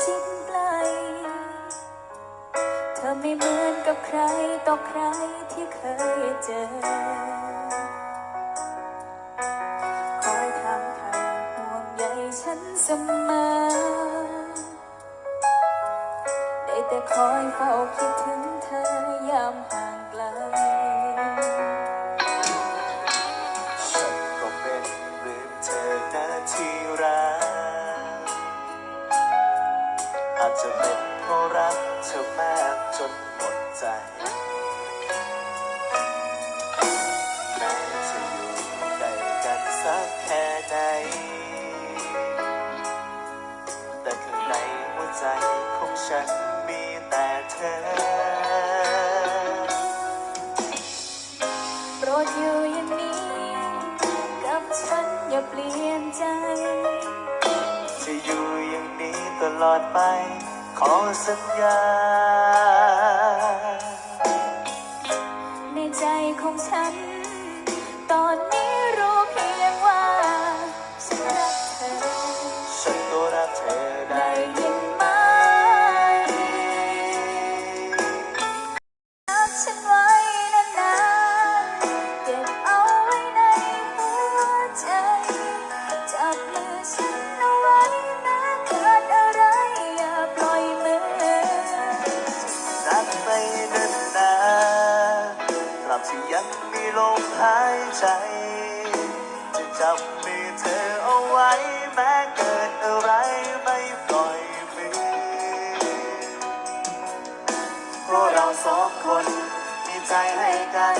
สิ้นไกล เธอไม่เหมือนกับใครต่อใครที่เคยเจอ คอยถามไทห่วงใยฉันเสมอ ได้แต่คอยเฝ้าคิดถึงเธอยามหา จจะเป็นเพราะรักเธอมากจนหมดใจแม้จะอยู่ใกล้กันสักแค่ไหนแต่ข้างในหัวใจของฉันมีแต่เธอ โปรดอยู่อย่างนี้ กับฉันอย่าเปลี่ยนใจ ลอดไป ขอสัญญา ในใจของฉัน ตอนนี้รู้เพียงว่า ฉันรักเธอ ฉันก็รักเธอได้าบที่ยังมีลมหายใจ จะจับมือเธอเอาไว้แม้เกิดอะไรไม่ปล่อยมือเพราะเราสองคนมีใจให้กัน